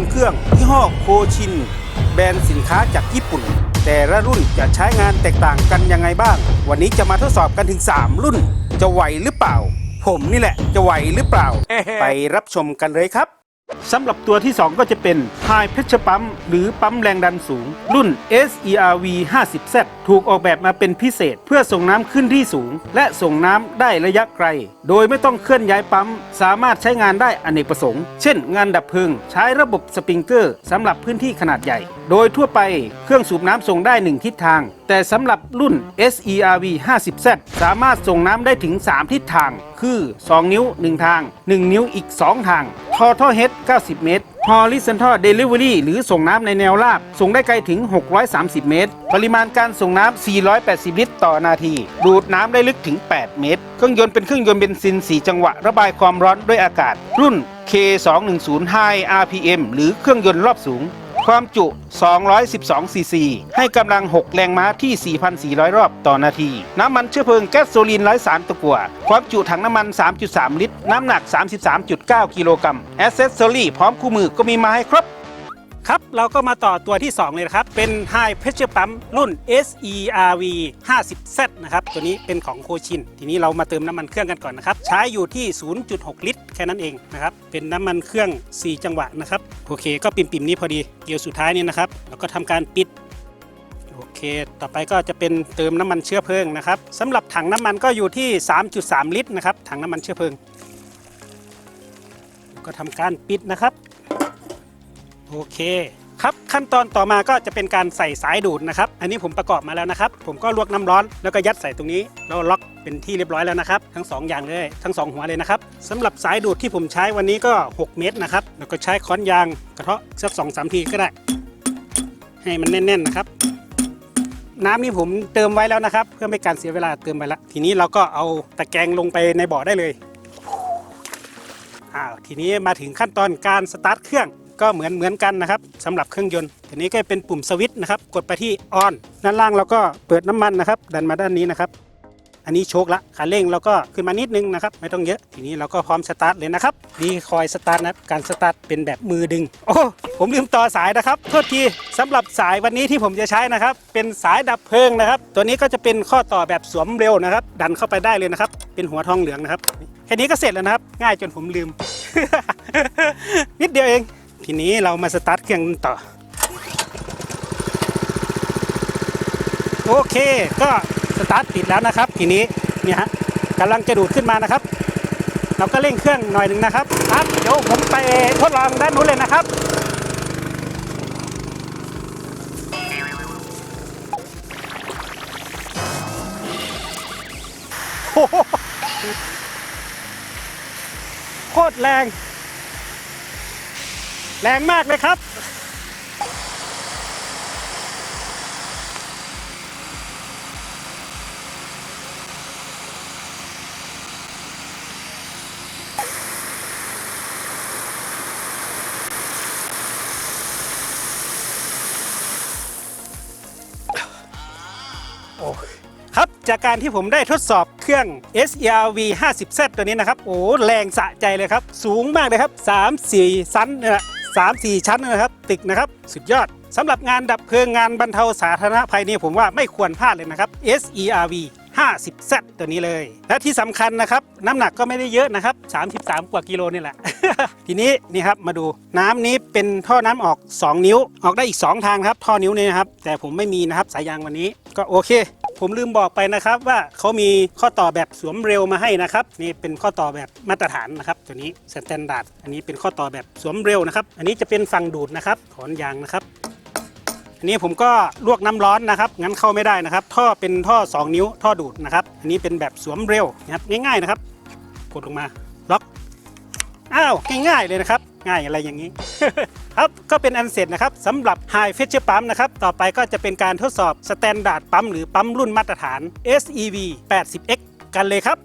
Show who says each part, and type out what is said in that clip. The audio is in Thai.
Speaker 1: นเครื่องยี่ห้อโคชิน แบรนด์สินค้าจากญี่ปุ่น แต่ละรุ่นจะใช้งานแตกต่างกันยังไงบ้าง วันนี้จะมาทดสอบกันถึง 3 รุ่น จะไหวหรือเปล่า ผมนี่แหละ จะไหวหรือเปล่า ไปรับชมกันเลยครับ สำหรับตัวที่ 2 ก็จะเป็น High Pressure Pump หรือปั๊มแรงดันสูง รุ่น SERV 50Z ถูกออกแบบมาเป็นพิเศษ เพื่อส่งน้ำขึ้นที่สูง และส่งน้ำได้ระยะไกล โดยไม่ต้องเคลื่อนย้ายปั๊ม สามารถใช้งานได้อเนกประสงค์ เช่น งานดับเพลิง ใช้ระบบสปริงเกอร์สำหรับพื้นที่ขนาดใหญ่ โดยทั่วไปเครื่องสูบน้ำส่งได้ 1 ทิศทาง แต่สำหรับรุ่น SERV 50Z สามารถส่งน้ำได้ถึง 3 ทิศทาง คือ 2 นิ้ว 1 ทาง 1 นิ้วอีก 2 ทาง Total Head 90 เมตร Horizontal Delivery หรือส่งน้ำในแนวราบ ส่งได้ไกลถึง 630 เมตร ปริมาณการส่งน้ำ 480 ลิตรต่อนาที ดูดน้ำได้ลึกถึง 8 เมตร เครื่องยนต์เป็นเครื่องยนต์เบนซิน 4 จังหวะ ระบายความร้อนด้วยอากาศ รุ่น K210 High RPM หรือเครื่องยนต์รอบสูง ความจุ 212 ซีซี ให้กำลัง 6 แรงม้าที่ 4,400 รอบต่อนาที น้ำมันเชื้อเพลิงแก๊สโซลีนไร้สารตะกั่ว ความจุถังน้ำมัน 3.3 ลิตร น้ำหนัก 33.9 กิโลกรัมแอสเซสซอรี่พร้อมคู่มือก็มีมาให้ครบ ครับ เราก็มาต่อตัวที่ 2 เลยนะครับ เป็น High Pressure Pump รุ่น SERV 50Z นะครับ ตัวนี้เป็นของโคชิน ทีนี้เรามาเติมน้ำมันเครื่องกันก่อนนะครับ ใช้อยู่ที่ 0.6 ลิตร แค่นั้นเองนะครับ เป็นน้ำมันเครื่อง 4 จังหวะนะครับ โอเค ก็ปิ่มๆนี้พอดี เกี่ยวสุดท้ายนี่นะครับ แล้วก็ทำการปิด โอเค ต่อไปก็จะเป็นเติมน้ำมันเชื้อเพลิงนะครับสำหรับถังน้ำมันก็อยู่ที่ 3.3 ลิตรนะครับ ถังน้ำมันเชื้อเพลิง ก็ทำการปิดนะครับ โอเค ครับขั้นตอนต่อมาก็จะเป็นการใส่สายดูดนะครับ อันนี้ผมประกอบมาแล้วนะครับ ผมก็ลวกน้ำร้อนแล้วก็ยัดใส่ตรงนี้แล้วล็อกเป็นที่เรียบร้อยแล้วนะครับ ทั้งสองอย่างเลยทั้งสองหัวเลยนะครับสำหรับสายดูดที่ผมใช้วันนี้ก็ 6 เมตรนะครับแล้วก็ใช้ค้อนยางกระเทาะสักสองสามทีก็ได้ ให้มันแน่นๆนะครับ น้ำนี่ผมเติมไว้แล้วนะครับ เพื่อไม่การเสียเวลาเติมไปละทีนี้เราก็เอาตะแกรงลงไปในบ่อได้เลยอ้าวทีนี้มาถึงขั้นตอนการสตาร์ทเครื่อง ก็เหมือนเหมือนกันนะครับสำหรับเครื่องยนต์ทีนี้ก็เป็นปุ่มสวิตช์นะครับกดไปที่ออนด้านล่างเราก็เปิดน้ำมันนะครับ ดันมาด้านนี้นะครับ อันนี้โชคละคันเร่งเราก็ขึ้นมานิดนึงนะครับ ไม่ต้องเยอะทีนี้เราก็พร้อมสตาร์ทเลยนะครับดีคอยสตาร์ทนะครับการสตาร์ทเป็นแบบมือดึง โอ้ผมลืมต่อสายนะครับโทษทีสำหรับสายวันนี้ที่ผมจะใช้นะครับ เป็นสายดับเพลิงนะครับ ตัวนี้ก็จะเป็นข้อต่อแบบสวมเร็วนะครับ ดันเข้าไปได้เลยนะครับ เป็นหัวทองเหลืองนะครับแค่นี้ก็เสร็จแล้วนะครับ ง่ายจนผมลืม นิดเดียวเอง ทีนี้เรามาสตาร์ทเครื่องต่อ โอเคก็สตาร์ทติดแล้วนะครับ ทีนี้เนี่ยฮะกำลังจะดูดขึ้นมานะครับ เราก็เร่งเครื่องหน่อยหนึ่งนะครับครับเดี๋ยวผมไปทดลองด้านนู้นเลยนะครับโอ้โหโคตรแรง แรงมากเลยครับ โอ้ครับจากการที่ผมได้ทดสอบเครื่อง SERV 50Z ตัวนี้นะครับ โอ้ แรงสะใจเลยครับ สูงมากเลยครับ 3-4 ซันเนี่ย 3 4 ชั้นนะครับตึกนะครับ สุดยอดสำหรับงานดับเพลิงงานบรรเทาสาธารณภัยนี่ผมว่าไม่ควรพลาดเลยนะครับ SERV 50Z ตัวนี้เลย และที่สำคัญนะครับ น้ำหนักก็ไม่ได้เยอะนะครับ 33 กว่ากิโลนี่แหละ ทีนี้นี่ครับมาดูน้ำนี้เป็นท่อน้ำออก 2 นิ้ว ออกได้อีก 2 ทางครับ ท่อนิ้วนี่นะครับ แต่ผมไม่มีนะครับสายยางวันนี้ก็โอเค ผมลืมบอกไปนะครับว่าเขามีข้อต่อแบบสวมเร็วมาให้นะครับ นี่เป็นข้อต่อแบบมาตรฐานนะครับ ตัวนี้สแตนดาร์ดอันนี้เป็นข้อต่อแบบสวมเร็วนะครับ อันนี้จะเป็นฝั่งดูดนะครับถอนยางนะครับอันนี้ผมก็ลวกน้ำร้อนนะครับ งั้นเข้าไม่ได้นะครับ ท่อเป็นท่อ 2 นิ้วท่อดูดนะครับอันนี้เป็นแบบสวมเร็วนะครับง่ายๆนะครับ กดลงมาล็อกอ้าวง่ายๆเลยนะครับ ง่ายอะไรอย่างนี้ ครับก็เป็นอันเสร็จนะครับสำหรับ High Pressure Pump นะครับต่อไปก็จะเป็นการทดสอบ Standard ปั๊มหรือปั๊มรุ่นมาตรฐาน SEV 80X กันเลยครับ